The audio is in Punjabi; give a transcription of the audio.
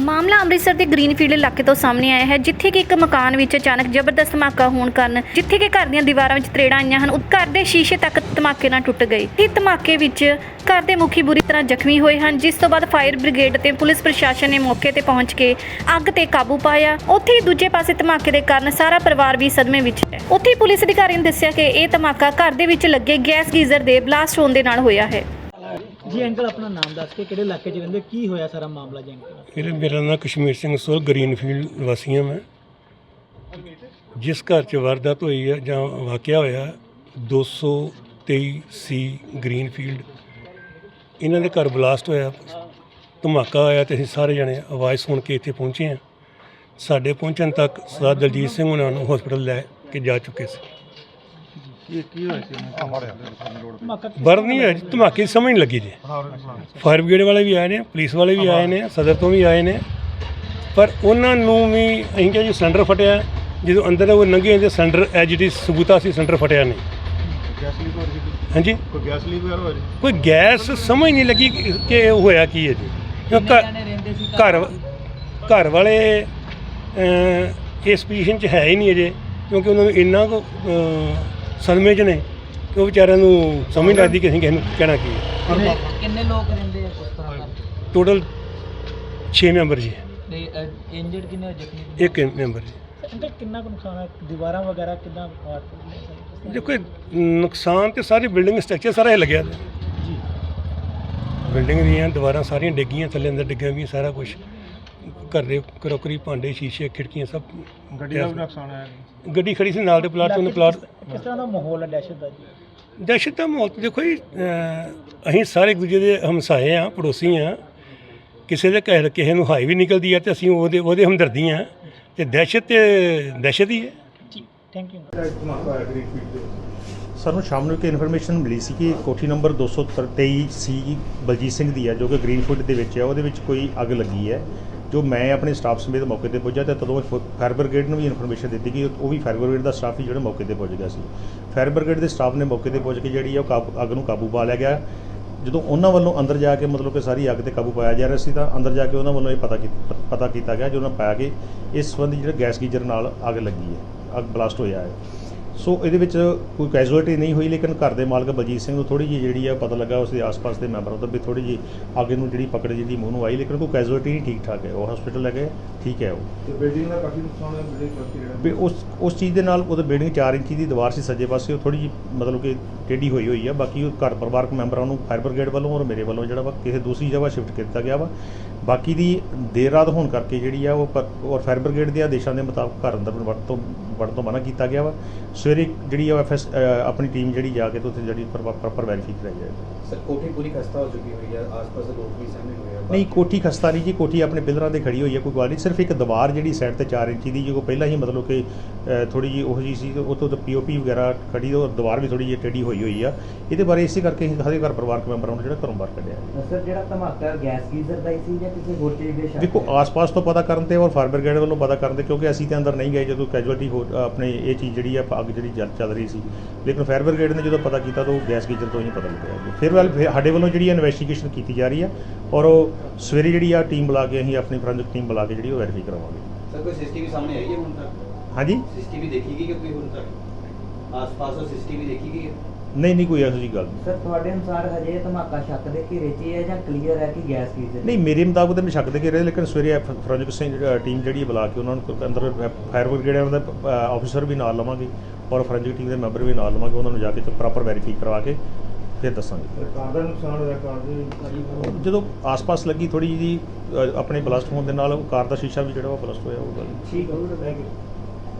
ਮਾਮਲਾ ਅੰਮ੍ਰਿਤਸਰ ਦੇ ਗ੍ਰੀਨਫੀਲਡ ਇਲਾਕੇ ਤੋਂ ਸਾਹਮਣੇ ਆਇਆ ਹੈ, ਜਿੱਥੇ ਕਿ ਇੱਕ ਮਕਾਨ ਵਿੱਚ ਅਚਾਨਕ ਜ਼ਬਰਦਸਤ ਧਮਾਕਾ ਹੋਣ ਕਾਰਨ ਜਿੱਥੇ ਕਿ ਘਰ ਦੀਆਂ ਦੀਵਾਰਾਂ ਵਿੱਚ ਤਰੇੜਾਂ ਆਈਆਂ ਹਨ ਉਹ ਘਰ ਦੇ ਸ਼ੀਸ਼ੇ ਤੱਕ ਧਮਾਕੇ ਨਾਲ ਟੁੱਟ ਗਏ। ਇਸ ਧਮਾਕੇ ਵਿੱਚ ਘਰ ਦੇ ਮੁਖੀ ਬੁਰੀ ਤਰ੍ਹਾਂ ਜ਼ਖਮੀ ਹੋਏ ਹਨ, ਜਿਸ ਤੋਂ ਬਾਅਦ ਫਾਇਰ ਬ੍ਰਿਗੇਡ ਤੇ ਪੁਲਿਸ ਪ੍ਰਸ਼ਾਸਨ ਨੇ ਮੌਕੇ ਤੇ ਪਹੁੰਚ ਕੇ ਅੱਗ ਤੇ ਕਾਬੂ ਪਾਇਆ। ਉੱਥੇ ਹੀ ਦੂਜੇ ਪਾਸੇ ਧਮਾਕੇ ਦੇ ਕਾਰਨ ਸਾਰਾ ਪਰਿਵਾਰ ਵੀ ਸਦਮੇ ਵਿੱਚ ਹੈ। ਉੱਥੇ ਪੁਲਿਸ ਅਧਿਕਾਰੀ ਨੇ ਦੱਸਿਆ ਕਿ ਇਹ ਧਮਾਕਾ ਘਰ ਦੇ ਵਿੱਚ ਲੱਗੇ ਗੈਸ ਗੀਜ਼ਰ ਦੇ ਬਲਾਸਟ ਹੋਣ ਦੇ ਨਾਲ ਹੋਇਆ ਹੈ। ਜੀ, ਅੰਕਲ, ਆਪਣਾ ਨਾਮ ਦੱਸ ਕੇ ਕਿਹੜੇ ਇਲਾਕੇ 'ਚ ਰਹਿੰਦੇ, ਕੀ ਹੋਇਆ ਸਾਰਾ ਮਾਮਲਾ ਜੀ ਅੰਕਲ? ਮੇਰੇ ਮੇਰਾ ਨਾਮ ਕਸ਼ਮੀਰ ਸਿੰਘ ਸੋਲ, ਗ੍ਰੀਨਫੀਲਡ ਵਾਸੀ ਹਾਂ ਮੈਂ। ਜਿਸ ਘਰ 'ਚ ਵਾਰਦਾਤ ਹੋਈ ਹੈ ਜਾਂ ਵਾਕਿਆ ਹੋਇਆ 223 ਸੀ ਗ੍ਰੀਨਫੀਲਡ। ਇਹਨਾਂ ਦੇ ਘਰ ਬਲਾਸਟ ਹੋਇਆ, ਧਮਾਕਾ ਹੋਇਆ ਤੇ ਅਸੀਂ ਸਾਰੇ ਜਣੇ ਆਵਾਜ਼ ਸੁਣ ਕੇ ਇੱਥੇ ਪਹੁੰਚੇ ਹਾਂ। ਸਾਡੇ ਪਹੁੰਚਣ ਤੱਕ ਸਰਦਾਰ ਦਲਜੀਤ ਸਿੰਘ ਉਹਨਾਂ ਨੂੰ ਹਸਪੀਟਲ ਲੈ ਕੇ ਜਾ ਚੁੱਕੇ ਸੀ। ਧਮਾਕਾ ਬਰ ਨਹੀਂ ਹੋਇਆ ਜੀ, ਧਮਾਕੇ ਦੀ ਸਮਝ ਨਹੀਂ ਲੱਗੀ ਜੀ। ਫਾਇਰ ਬ੍ਰਿਗੇਡ ਵਾਲੇ ਵੀ ਆਏ ਨੇ ਪੁਲਿਸ ਵਾਲੇ ਵੀ ਆਏ ਨੇ ਸਦਰ ਤੋਂ ਵੀ ਆਏ ਨੇ। ਪਰ ਉਹਨਾਂ ਨੂੰ ਵੀ ਅਸੀਂ ਕਿਹਾ ਜੀ ਸਿਲੰਡਰ ਫਟਿਆ। ਜਦੋਂ ਅੰਦਰ ਉਹ ਨੰਗੇ ਹੁੰਦੇ ਸਿਲੰਡਰ ਐਜ ਇਟ ਇਜ਼ ਸਬੂਤਾ ਸੀ ਸਿਲੰਡਰ ਫਟਿਆ ਨਹੀਂ। ਹਾਂਜੀ? ਕੋਈ ਗੈਸ ਲੀਕ ਵਗੈਰਾ ਹੋਇਆ ਜੀ? ਕੋਈ ਗੈਸ ਸਮਝ ਨਹੀਂ ਲੱਗੀ ਕਿ ਕਿ ਇਹ ਹੋਇਆ ਕੀ ਹੈ ਜੀ। ਘਰ ਰਹਿੰਦੇ ਸੀ ਘਰ ਘਰ ਵਾਲੇ ਇਸ ਪੋਜੀਸ਼ਨ 'ਚ ਹੈ ਹੀ ਨਹੀਂ ਅਜੇ ਕਿਉਂਕਿ ਉਹਨਾਂ ਨੂੰ ਇੰਨਾ ਕੁ ਸਦਮੇ 'ਚ ਨੇ ਕਿ ਉਹ ਵਿਚਾਰਿਆਂ ਨੂੰ ਸਮਝ ਨਹੀਂ ਲੱਗਦੀ ਕਿ ਅਸੀਂ ਕਿਸੇ ਨੂੰ ਕਹਿਣਾ ਕੀ ਹੈ। ਕਿੰਨੇ ਕਿੰਨੇ ਲੋਕ ਰਹਿੰਦੇ ਆ ਉਸ ਤਰ੍ਹਾਂ ਕਰਕੇ ਟੋਟਲ 6 ਮੈਂਬਰ ਜੀ। ਤੇ ਇੰਜਰਡ ਕਿੰਨੇ ਹੋਏ, ਜ਼ਖਮੀ ਕਿੰਨੇ ਇੱਕ ਮੈਂਬਰ ਜੀ। ਅੰਕਲ ਕਿੰਨਾ ਕੁ ਨੁਕਸਾਨ ਹੈ? ਦੀਵਾਰਾਂ ਵਗੈਰਾ ਕਿੰਨਾ ਫਾਟ ਦੇਖੋ ਇਹ ਨੁਕਸਾਨ ਤੇ ਸਾਰੀ ਬਿਲਡਿੰਗ ਸਟਰਕਚਰ ਸਾਰਾ ਇਹ ਲੱਗਿਆ ਜੀ। ਬਿਲਡਿੰਗ ਦੀਆਂ ਦੀਵਾਰਾਂ ਸਾਰੀਆਂ ਡਿੱਗੀਆਂ ਥੱਲੇ ਅੰਦਰ ਡਿੱਗੀਆਂ ਵੀ ਸਾਰਾ ਕੁਝ ਘਰ ਦੇ ਕਰੋਕਰੀ ਭਾਂਡੇ ਸ਼ੀਸ਼ੇ ਖਿੜਕੀਆਂ ਸਭ ਗੱਡੀ ਦਾ ਵੀ ਨੁਕਸਾਨ ਆਇਆ ਗੱਡੀ ਖੜੀ ਸੀ ਨਾਲ ਦੇ ਪਲਾਟ ਤੋਂ ਉਹਨੇ ਪਲਾਟ ਕਿਸ ਤਰ੍ਹਾਂ ਦਾ ਮਾਹੌਲ ਹੈ ਦਹਿਸ਼ਤ ਦਾ ਜੀ? ਦਹਿਸ਼ਤ ਦਾ ਮਾਹੌਲ ਤਾਂ ਦੇਖੋ ਜੀ ਅਹ, ਅਸੀਂ ਸਾਰੇ ਇੱਕ ਦੂਜੇ ਦੇ ਹਮਸਾਏ ਆ ਪੜੋਸੀ ਆ ਕਿਸੇ ਦੇ ਘਰ ਕਿਸੇ ਨੂੰ ਹਾਈ ਵੀ ਨਿਕਲਦੀ ਆ ਤੇ ਅਸੀਂ ਉਹਦੇ ਉਹਦੇ ਹਮਦਰਦੀ ਆ ਤੇ ਦਹਿਸ਼ਤ ਤੇ ਦਹਿਸ਼ਤ ਹੀ ਹੈ। ਜੀ ਥੈਂਕ ਯੂ ਸਾਨੂੰ ਸ਼ਾਮ ਨੂੰ ਇੱਕ ਇਨਫੋਰਮੇਸ਼ਨ ਮਿਲੀ ਸੀ ਕਿ ਕੋਠੀ ਨੰਬਰ 223 ਸੀ ਬਲਜੀਤ ਸਿੰਘ ਦੀ ਹੈ ਜੋ ਕਿ ਗ੍ਰੀਨਫੁੱਟ ਦੇ ਵਿੱਚ ਹੈ ਉਹਦੇ ਵਿੱਚ ਕੋਈ ਅੱਗ ਲੱਗੀ ਹੈ। ਜੋ ਮੈਂ ਆਪਣੇ ਸਟਾਫ ਸਮੇਤ ਮੌਕੇ ਤੇ ਪਹੁੰਚਿਆ ਤੇ ਤਦੋਂ ਫਾਇਰ ਬ੍ਰਿਗੇਡ ਨੂੰ ਵੀ ਇਨਫੋਰਮੇਸ਼ਨ ਦਿੱਤੀ ਕਿ ਉਹ ਵੀ ਫਾਇਰ ਬ੍ਰਿਗੇਡ ਦਾ ਸਟਾਫ ਹੀ ਜਿਹੜਾ ਮੌਕੇ ਤੇ ਪਹੁੰਚ ਗਿਆ ਸੀ। ਫਾਇਰ ਬ੍ਰਿਗੇਡ ਦੇ ਸਟਾਫ ਨੇ ਮੌਕੇ ਤੇ ਪਹੁੰਚ ਕੇ ਜਿਹੜੀ ਉਹ ਕਾਬੂ- ਅੱਗ ਨੂੰ ਕਾਬੂ ਪਾ ਲਿਆ ਗਿਆ। ਜਦੋਂ ਉਹਨਾਂ ਵੱਲੋਂ ਅੰਦਰ ਜਾ ਕੇ ਮਤਲਬ ਕਿ ਸਾਰੀ ਅੱਗ ਤੇ ਕਾਬੂ ਪਾਇਆ ਜਾ ਰਿਹਾ ਸੀ ਤਾਂ ਅੰਦਰ ਜਾ ਕੇ ਉਹਨਾਂ ਵੱਲੋਂ ਇਹ ਪਤਾ ਕੀ- ਪਤਾ ਕੀਤਾ ਗਿਆ ਜੋ ਉਹਨਾਂ ਪਾਇਆ ਕਿ ਇਸ ਸੰਬੰਧੀ ਜਿਹੜਾ ਗੈਸ ਗੀਜ਼ਰ ਨਾਲ ਅੱਗ ਲੱਗੀ ਹੈ, ਅੱਗ ਬਲਾਸਟ ਹੋਇਆ ਹੈ। ਸੋ ਇਹਦੇ ਵਿੱਚ ਕੋਈ ਕੈਜੂਅਲਟੀ ਨਹੀਂ ਹੋਈ ਲੇਕਿਨ ਘਰ ਦੇ ਮਾਲਕ ਬਲਜੀਤ ਸਿੰਘ ਨੂੰ ਥੋੜੀ ਜਿਹੀ ਜਿਹੜੀ ਆ ਪਤਾ ਲੱਗਾ ਉਸਦੇ ਆਸ-ਪਾਸ ਦੇ ਮੈਂਬਰਾਂ ਤੋਂ ਵੀ ਥੋੜੀ ਜਿਹੀ ਅੱਗੇ ਨੂੰ ਜਿਹੜੀ ਪਕੜ ਜਿਹੜੀ ਮੂੰਹ ਨੂੰ ਆਈ ਲੇਕਿਨ ਕੋਈ ਕੈਜੂਅਲਟੀ ਨਹੀਂ ਠੀਕ ਠਾਕ ਹੈ। ਉਹ ਹਸਪੀਟਲ ਲੈ ਗਏ ਠੀਕ ਹੈ ਉਹ। ਤੇ ਬਿਲਡਿੰਗ ਦਾ ਕਾਫੀ ਨੁਕਸਾਨ ਹੋਇਆ ਬਿਲਡਿੰਗ ਕਾਫੀ ਜਿਹੜਾ। ਵੀ ਉਸ ਉਸ ਚੀਜ਼ ਦੇ ਨਾਲ ਉਹਦੇ ਬਿਲਡਿੰਗ 4 ਇੰਚੀ ਦੀ ਦੀਵਾਰ ਸੀ ਸੱਜੇ ਪਾਸੇ ਉਹ ਥੋੜੀ ਜਿਹੀ ਮਤਲਬ ਕਿ ਟੇਢੀ ਹੋਈ ਹੋਈ ਆ। ਬਾਕੀ ਉਹ ਘਰ ਪਰਿਵਾਰਕ ਮੈਂਬਰਾਂ ਨੂੰ ਫਾਇਰ ਬ੍ਰਿਗੇਡ ਵੱਲੋਂ ਔਰ ਮੇਰੇ ਵੱਲੋਂ ਜਿਹੜਾ ਵਾ ਕਿਸੇ ਦੂਸਰੀ ਜਗ੍ਹਾ ਸ਼ਿਫਟ ਕੀਤਾ ਗਿਆ ਵਾ। ਬਾਕੀ ਦੀ ਦੇਰ ਰਾਤ ਹੋਣ ਕਰਕੇ ਜਿਹੜੀ ਆ ਉਹ ਔਰ ਫਾਇਰ ਬ੍ਰਿਗੇਡ ਦੇ ਆਦੇਸ਼ਾਂ ਦੇ ਮੁਤਾਬਕ ਘਰ ਅੰਦਰ ਵੜਨ ਤੋਂ ਵੜਨ ਤੋਂ ਮਨਾ ਕੀਤਾ ਗਿਆ ਵਾ। ਸਵੇਰੇ ਜਿਹੜੀ ਆ ਐਫਐਸ ਆਪਣੀ ਟੀਮ ਜਿਹੜੀ ਜਾ ਕੇ ਤੇ ਉੱਥੇ ਜਿਹੜੀ ਪ੍ਰੋਪਰ ਵੈਰੀਫਾਈ ਕਰਾਈ ਜਾਏਗੀ ਸਰ ਕੋਠੀ ਪੂਰੀ ਖਸਤਾ ਹੋ ਚੁੱਕੀ ਹੋਈ ਹੈ ਆਸ-ਪਾਸ ਦੇ ਲੋਕ ਵੀ ਸਾਹਮਣੇ ਹੋਏ ਆ ਨਹੀਂ ਕੋਠੀ ਖਸਤਾ ਨਹੀਂ ਜੀ ਕੋਠੀ ਆਪਣੇ ਪਿਲਰਾਂ ਤੇ ਖੜੀ ਹੋਈ ਹੈ ਕੋਈ ਗੱਲ ਨਹੀਂ। ਸਿਰਫ ਇੱਕ ਦੀਵਾਰ ਜਿਹੜੀ ਸਾਈਡ ਤੇ 4 ਇੰਚੀ ਦੀ ਜੋ ਪਹਿਲਾਂ ਹੀ ਮਤਲਬ ਕਿ ਥੋੜੀ ਜੀ ਉਹ ਜੀ ਸੀ ਤੇ ਉਹ ਤੋਂ ਪੀਓਪੀ ਵਗੈਰਾ ਖੜੀ ਔਰ ਦੀਵਾਰ ਵੀ ਥੋੜੀ ਜਿਹੀ ਟੇਢੀ ਹੋਈ ਹੋਈ ਆ। ਇਹਦੇ ਬਾਰੇ ਇਸੇ ਕਰਕੇ ਅਸੀਂ ਸਾਰੇ ਘਰ ਪਰਿਵਾਰਕ ਮੈਂਬਰਾਂ ਨੂੰ ਜਿਹੜਾ ਘਰੋਂ ਬਾਹਰ ਕੱਢਿਆ। ਸਰ ਜਿਹੜਾ ਧਮਾਕਾ ਗੈਸ ਗੀਜ਼ਰ ਦਾ ਸੀ ਜਾਂ ਕਿਸੇ ਹੋਰ ਚੀਜ਼ ਦੇ ਸ਼ੱਕ ਦੇਖੋ? ਆਸ-ਪਾਸ ਤੋਂ ਪਤਾ ਕਰਨ ਤੇ ਔਰ ਫਾਇਰ ਬ੍ਰਿਗੇਡ ਵੱਲੋਂ ਪਤਾ ਕਰਨ ਤੇ ਕਿਉਂਕਿ ਅਸੀਂ ਤੇ ਅੰਦਰ ਨਹੀਂ ਗਏ ਜਦੋਂ ਕੈਜੁਅਲਟੀ ਹੋ ਆਪਣੇ ਇਹ ਚੀਜ਼ ਜਿਹੜੀ ਆ ਅੱਗ ਜਿਹੜੀ ਜਲ ਚੱਲ ਰਹੀ ਸੀ। ਲੇਕਿਨ ਫਾਇਰ ਬ੍ਰਿਗੇਡ ਨੇ ਜਦੋਂ ਪਤਾ ਕੀਤਾ ਤਾਂ ਉਹ ਗੈਸ ਗੀਜ਼ਰ ਤੋਂ ਹੀ ਪਤਾ ਲੱਗਿਆ ਫਿਰ ਵੱਲ ਸਾਡੇ ਵੱਲੋਂ ਜਿਹੜੀ ਇਨਵੈਸਟੀਗੇਸ਼ਨ ਕੀਤੀ ਜਾ ਰਹੀ ਆ ਔਰ ਉਹ ਸਵੇਰੇ ਜਿਹੜੀ ਆ ਟੀਮ ਬੁਲਾ ਕੇ ਅਸੀਂ ਆਪਣੀ ਫੋਰੈਂਸਿਕ ਟੀਮ ਬੁਲਾ ਕੇ ਜਿਹੜੀ ਉਹ ਵੈਰੀਫਾਈ ਕਰਵਾਵਾਂਗੇ ਸਰ ਕੋਈ ਸੀਸੀਟੀਵੀ ਸਾਹਮਣੇ ਆਈ ਹੈ ਹੁਣ ਤੱਕ? ਹਾਂਜੀ? ਸੀਸੀਟੀਵੀ ਦੇਖੀ ਗਈ ਕਿ ਕੋਈ ਹੁਣ ਤੱਕ? ਆਸ-ਪਾਸ ਉਹ ਸੀਸੀਟੀਵੀ ਦੇਖੀ ਗਈ ਹੈ? ਨਹੀਂ ਨਹੀਂ ਕੋਈ ਇਹੋ ਜਿਹੀ ਗੱਲ ਨਹੀਂ। ਸਰ ਤੁਹਾਡੇ ਅਨੁਸਾਰ ਹਜੇ ਇਹ ਧਮਾਕਾ ਸ਼ੱਕ ਦੇ ਘੇਰੇ 'ਚ ਹੀ ਹੈ ਜਾਂ ਕਲੀਅਰ ਹੈ ਕਿ ਗੈਸ ਗੀਜ਼ਰ ਨਹੀਂ ਮੇਰੇ ਮੁਤਾਬਕ ਤਾਂ ਮੈਂ ਸ਼ੱਕ ਦੇ ਕੇ ਰਹੇ ਲੇਕਿਨ ਸਵੇਰੇ ਫੋਰੈਂਸਿਕ ਸਿੰਘ ਟੀਮ ਜਿਹੜੀ ਹੈ ਬੁਲਾ ਕੇ ਉਹਨਾਂ ਨੂੰ ਅੰਦਰ ਫਾਇਰ ਬ੍ਰਿਗੇਡ ਦਾ ਆਫੀਸਰ ਵੀ ਨਾਲ ਲਵਾਂਗੇ ਔਰ ਫੋਰੈਂਸਿਕ ਟੀਮ ਦੇ ਮੈਂਬਰ ਵੀ ਨਾਲ ਲਵਾਂਗੇ ਉਹਨਾਂ ਨੂੰ ਜਾ ਕੇ ਪ੍ਰੋਪਰ ਵੈਰੀਫਾਈ ਕਰਵਾ ਕੇ ਫਿਰ ਦੱਸਾਂਗੇ। ਕਾਰ ਦਾ ਨੁਕਸਾਨ ਹੋਇਆ ਕਾਰ ਦੇ ਜਦੋਂ ਆਸ-ਪਾਸ ਲੱਗੀ ਥੋੜੀ ਜਿਹੀ ਅ, ਆਪਣੇ ਬਲਾਸਟ ਹੋਣ ਦੇ ਨਾਲ ਉਹ ਕਾਰ ਦਾ ਸ਼ੀਸ਼ਾ ਵੀ ਜਿਹੜਾ ਉਹ ਬਲਾਸਟ ਹੋਇਆ ਉਹ ਗੱਲ ਠੀਕ ਹੈ